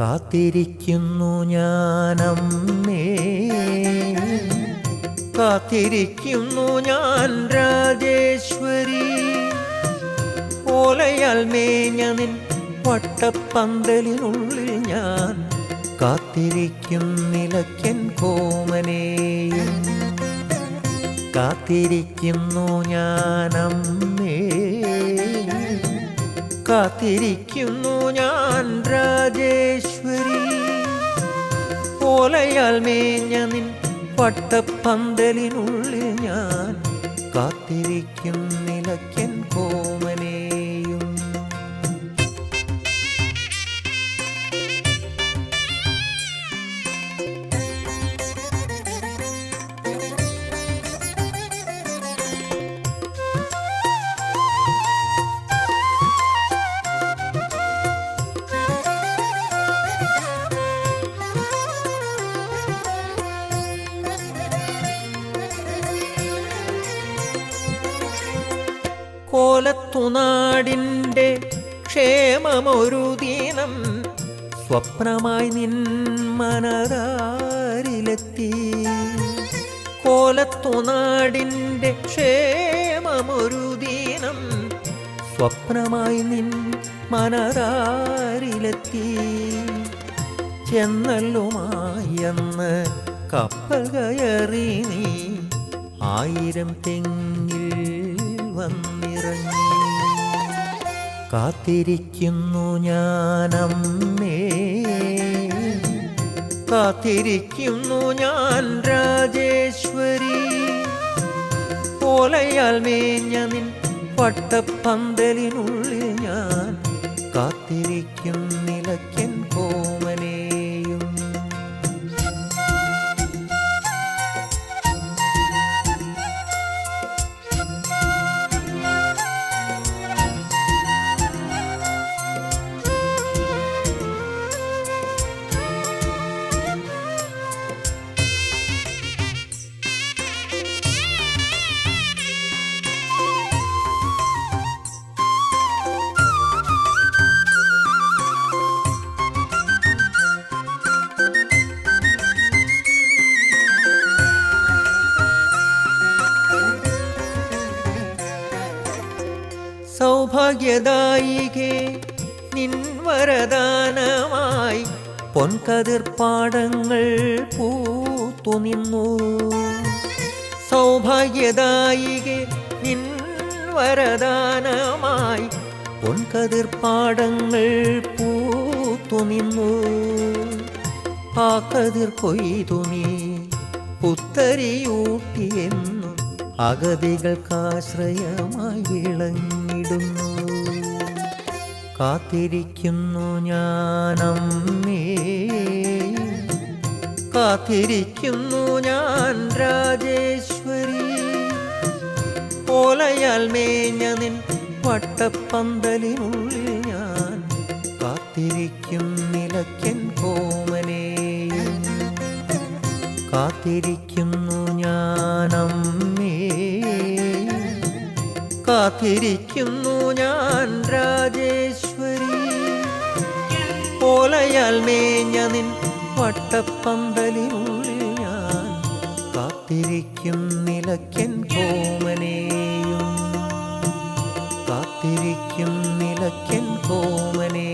കാത്തിരിക്കുന്നു ഞാനമ്മേ. കാത്തിരിക്കുന്നു ഞാൻ രാജേശ്വരി. ഓലയാൽ മേഞ്ഞ നിൻ വട്ടപ്പന്തലിനുള്ളിൽ ഞാൻ കാത്തിരിക്കും നിലയ്ക്കൻ കോമനേ. കാത്തിരിക്കുന്നു ഞാനമ്മേ. കാത്തിരിക്കുന്നു ഞാൻ രാജേശ്വരി. ഓലയാൽ മേഞ്ഞ നിൻ പട്ടപ്പന്തലിനുള്ളിൽ ഞാൻ കാത്തിരിക്കും നിലയ്ക്കൻ കോമനെയും കോലത്തുനാടിന്റെ ക്ഷേമമൊരു ദീനം സ്വപ്നമായി നിൻ മനതാരിലെത്തി. കോലത്തുനാടിന്റെ ക്ഷേമമൊരു ദീനം സ്വപ്നമായി നിൻ മനതാരിലെത്തി. ചെന്നല്ലുമായെന്ന് കപ്പൽ കയറി നീ ആയിരം തെങ്ങിൽ വന്നിറങ്ങി കാത്തിരിക്കുന്നു ഞാനമ്മേ. കാത്തിരിക്കുന്നു ഞാൻ രാജേശ്വരി. ഓലയാൽ മേഞ്ഞ നിൻ പട്ടപ്പന്തലിനുള്ളിൽ ഞാൻ കാത്തിരിക്കും നിലയ്ക്കൻ കോമനെയും സൗഭാഗ്യദായികെ നിൻ വരദാനമായി പൊൻകതിർപ്പാടങ്ങൾ പൂത്തു നിന്നു. സൗഭാഗ്യദായികെ നിൻ വരദാനമായി പൊൻകതിർപ്പാടങ്ങൾ പൂത്തു നിന്നു. ആ കതിർ കൊയ്തു നീ പുത്തരിയൂട്ടിയെന്നും അഗതികൾക്കാശ്രയമായി വിളങ്ങിടുന്നു. കാത്തിരിക്കുന്നു ഞാനമ്മേ. കാത്തിരിക്കുന്നു ഞാൻ രാജേശ്വരി. ഓലയാൽ മേഞ്ഞ നിൻ വട്ടപ്പന്തലിനുള്ളിൽ ഞാൻ കാത്തിരിക്കും നിലയ്ക്കൻ കോമനെ കാത്തിരിക്കുന്നു ഞാനമ്മേ. കാത്തിരിക്കുന്നു ഞാൻ രാജേശ്വരി. ഓലയാൽ മേഞ്ഞ നിൻ വട്ടപ്പന്തലിനുള്ളിൽ ഞാൻ കാത്തിരിക്കും നിലയ്ക്കൻ കോമനേയും. കാത്തിരിക്കും നിലയ്ക്കൻ കോമനെ